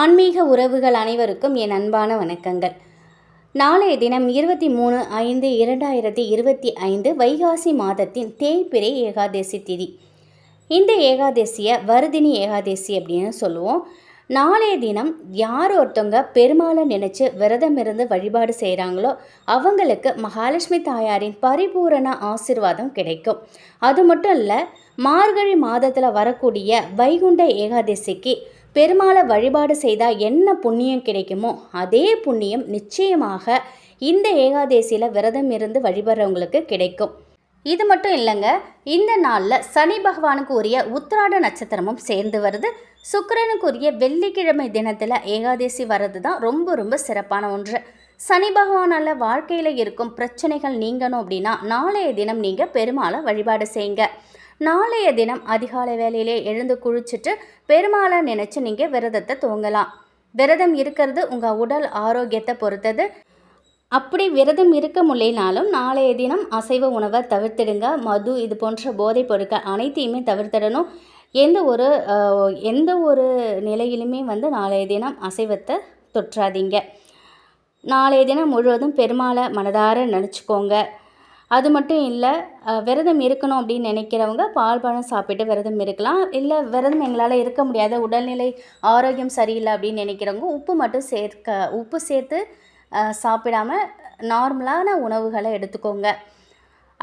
ஆன்மீக உறவுகள் அனைவருக்கும் என் அன்பான வணக்கங்கள். நாளைய தினம் இருபத்தி மூணு ஐந்து இரண்டாயிரத்தி இருபத்தி ஐந்து வைகாசி மாதத்தின் தேய்பிரை ஏகாதசி திதி. இந்த ஏகாதசியை வருதினி ஏகாதசி அப்படின்னு சொல்லுவோம். நாளைய தினம் யார் ஒருத்தவங்க பெருமாளை நினச்சி விரதம் இருந்து வழிபாடு செய்கிறாங்களோ அவங்களுக்கு மகாலட்சுமி தாயாரின் பரிபூரண ஆசிர்வாதம் கிடைக்கும். அது மட்டும் இல்லை மார்கழி மாதத்தில் வரக்கூடிய வைகுண்ட ஏகாதசிக்கு பெருமாளை வழிபாடு செய்தால் என்ன புண்ணியம் கிடைக்குமோ அதே புண்ணியம் நிச்சயமாக இந்த ஏகாதசியில் விரதம் இருந்து வழிபடுறவங்களுக்கு கிடைக்கும். இது மட்டும் இல்லைங்க இந்த நாளில் சனி பகவானுக்கு உரிய உத்திராட நட்சத்திரமும் சேர்ந்து வருது. சுக்கிரனுக்கு உரிய வெள்ளிக்கிழமை தினத்தில் ஏகாதசி வர்றது தான் ரொம்ப ரொம்ப சிறப்பான ஒன்று. சனி பகவானால் வாழ்க்கையில் இருக்கும் பிரச்சனைகள் நீங்கணும் அப்படின்னா நாளைய தினம் நீங்கள் பெருமாளை வழிபாடு செய்யுங்க. நாளைய தினம் அதிகாலை வேலையிலே எழுந்து குளிச்சுட்டு பெருமாளை நினச்சி நீங்கள் விரதத்தை துவங்கலாம் விரதம் இருக்கிறது உங்கள் உடல் ஆரோக்கியத்தை பொறுத்தது. அப்படி விரதம் இருக்க முடியினாலும் நாளைய தினம் அசைவ உணவை தவிர்த்திடுங்க. மது இது போன்ற போதைப் பொருட்கள் அனைத்தையுமே தவிர்த்திடணும். எந்த ஒரு எந்த ஒரு நிலையிலுமே வந்து நாளைய தினம் அசைவத்தை தொற்றாதீங்க. நாளைய தினம் முழுவதும் பெருமாளை மனதார நினச்சிக்கோங்க. அது மட்டும் இல்லை விரதம் இருக்கணும் அப்படின்னு நினைக்கிறவங்க பால் பழம் சாப்பிட்டு விரதம் இருக்கலாம். இல்லை விரதம் எங்களால் இருக்க முடியாத உடல்நிலை ஆரோக்கியம் சரியில்லை அப்படின்னு நினைக்கிறவங்க உப்பு மட்டும் சேர்க்க உப்பு சேர்த்து சாப்பிடாம நார்மலான உணவுகளை எடுத்துக்கோங்க.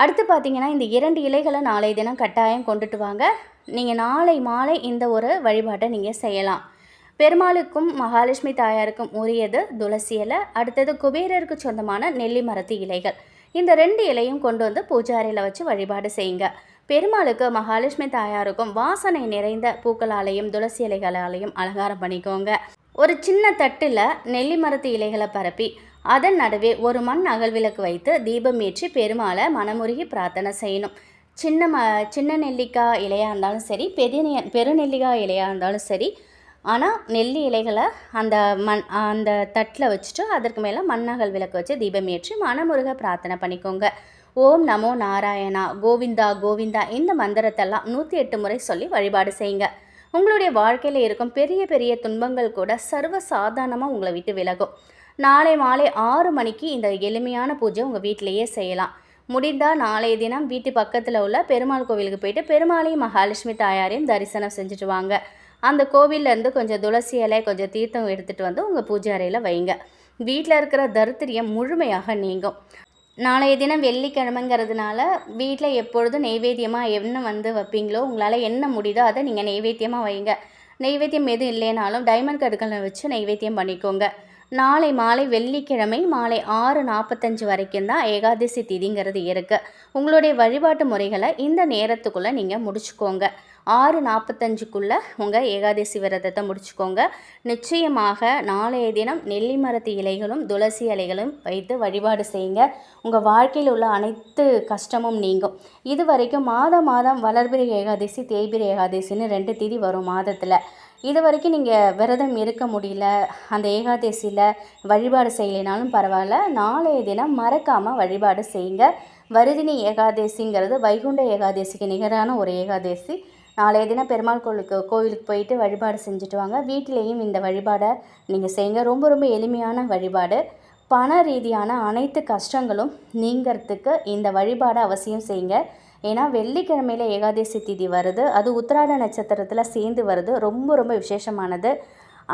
அடுத்து பார்த்தீங்கன்னா இந்த இரண்டு இலைகளை நாளை தினம் கட்டாயம் கொண்டுட்டு வாங்க. நீங்கள் நாளை மாலை இந்த ஒரு வழிபாட்டை நீங்கள் செய்யலாம். பெருமாளுக்கும் மகாலட்சுமி தாயாருக்கும் உரியது துளசி இலை அடுத்தது குபேரருக்கு சொந்தமான நெல்லி மரத்து இலைகள். இந்த ரெண்டு இலையும் கொண்டு வந்து பூஜை அறையில் வச்சு வழிபாடு செய்யுங்க. பெருமாளுக்கு மகாலட்சுமி தாயாருக்கும் வாசனை நிறைந்த பூக்களாலையும் துளசி இலைகளாலையும் அலங்காரம் பண்ணிக்கோங்க. ஒரு சின்ன தட்டில் நெல்லி மரத்து இலைகளை பரப்பி அதன் நடுவே ஒரு மண் அகல் விளக்கு வைத்து தீபம் ஏற்றி பெருமாளை மனமுருகி பிரார்த்தனை செய்யணும். சின்ன ம சின்ன நெல்லிக்காய் இலையாக இருந்தாலும் சரி பெரிய பெருநெல்லிக்காய் இலையாக இருந்தாலும் சரி ஆனால் நெல்லி இலைகளை அந்த மண் அந்த தட்டில் வச்சுட்டு அதற்கு மேலே மண்ணகல் விளக்கு வச்சு தீபம் ஏற்றி மனமுருக பிரார்த்தனை பண்ணிக்கோங்க. ஓம் நமோ நாராயணா கோவிந்தா கோவிந்தா இந்த மந்திரத்தெல்லாம் நூற்றி எட்டு முறை சொல்லி வழிபாடு செய்யுங்க. உங்களுடைய வாழ்க்கையில் இருக்கும் பெரிய பெரிய துன்பங்கள் கூட சர்வ சாதாரணமாக உங்களை விட்டு விலகும். நாளை மாலை ஆறு மணிக்கு இந்த எளிமையான பூஜை உங்கள் வீட்டிலேயே செய்யலாம். முடிந்தால் நாளைய தினம் வீட்டு பக்கத்தில் உள்ள பெருமாள் கோவிலுக்கு போயிட்டு பெருமாளையும் மகாலட்சுமி தாயாரையும் தரிசனம் செஞ்சுட்டு வாங்க. அந்த கோவிலேருந்து கொஞ்சம் துளசி இலை கொஞ்சம் தீர்த்தம் எடுத்துகிட்டு வந்து உங்கள் பூஜை அறையில் வைங்க. வீட்டில் இருக்கிற தரித்திரியம் முழுமையாக நீங்கும். நாளைய தினம் வெள்ளிக்கிழமைங்கிறதுனால வீட்டில் எப்பொழுதும் நெய்வேத்தியமாக என்ன வந்து வைப்பீங்களோ உங்களால் என்ன முடியுதோ அதை நீங்கள் நெய்வேத்தியமாக வைங்க. நெய்வேத்தியம் எதுவும் இல்லைனாலும் டைமண்ட் கடுக்கலை வச்சு நெய்வேத்தியம் பண்ணிக்கோங்க. நாளை மாலை வெள்ளிக்கிழமை மாலை ஆறு நாற்பத்தஞ்சு வரைக்கும் தான் ஏகாதசி திதிங்கிறது இருக்குது உங்களுடைய வழிபாட்டு முறைகளை இந்த நேரத்துக்குள்ளே நீங்கள் முடிச்சுக்கோங்க. ஆறு நாற்பத்தஞ்சுக்குள்ளே உங்கள் ஏகாதசி விரதத்தை முடிச்சுக்கோங்க. நிச்சயமாக நாளைய தினம் நெல்லி மரத்து இலைகளும் துளசி இலைகளும் வைத்து வழிபாடு செய்யுங்க. உங்கள் வாழ்க்கையில் உள்ள அனைத்து கஷ்டமும் நீங்கும். இது வரைக்கும் மாதம் மாதம் வளர்பிரி ஏகாதசி தேய்பிரி ஏகாதசின்னு ரெண்டு திதி வரும் மாதத்தில். இது வரைக்கும் நீங்கள் விரதம் இருக்க முடியல அந்த ஏகாதசியில் வழிபாடு செய்யலைனாலும் பரவாயில்ல. நாளைய தினம் மறக்காமல் வழிபாடு செய்யுங்க. வருதினி ஏகாதசிங்கிறது வைகுண்ட ஏகாதசிக்கு நிகரான ஒரு ஏகாதசி. நாளைய தினம் பெருமாள் கோவிலுக்கு கோவிலுக்கு போயிட்டு வழிபாடு செஞ்சுட்டு வாங்க. வீட்டிலையும் இந்த வழிபாடை நீங்கள் செய்யுங்க. ரொம்ப ரொம்ப எளிமையான வழிபாடு. பண ரீதியான அனைத்து கஷ்டங்களும் நீங்கிறதுக்கு இந்த வழிபாடை அவசியம் செய்யுங்க. ஏன்னா வெள்ளிக்கிழமையில ஏகாதசி திதி வருது. அது உத்திராட நட்சத்திரத்தில் சேர்ந்து வருது. ரொம்ப ரொம்ப விசேஷமானது.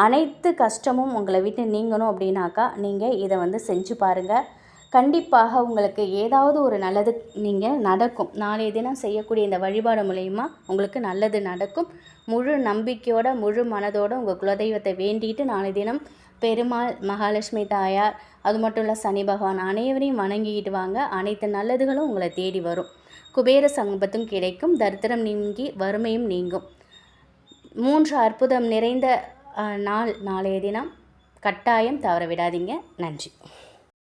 அனைத்து கஷ்டமும் உங்களை விட்டு நீங்கணும் அப்படின்னாக்கா நீங்கள் இதை வந்து செஞ்சு பாருங்கள் கண்டிப்பாக உங்களுக்கு ஏதாவது ஒரு நல்லது நீங்கள் நடக்கும். நாளைய தினம் செய்யக்கூடிய இந்த வழிபாடு மூலயமா உங்களுக்கு நல்லது நடக்கும். முழு நம்பிக்கையோட முழு மனதோட உங்கள் குலதெய்வத்தை வேண்டிட்டு நாளைய தினம் பெருமாள் மகாலட்சுமி தாயார் அது மட்டும் இல்லை சனி பகவான் அனைவரையும் வணங்கிக்கிட்டு வாங்க. அனைத்து நல்லதுகளும் உங்களை தேடி வரும். குபேர சம்பத்தும் கிடைக்கும். தரித்திரம் நீங்கி வறுமையும் நீங்கும். மூன்று அற்புதம் நிறைந்த நாள் நாளைய தினம் கட்டாயம் தவற விடாதீங்க நன்றி.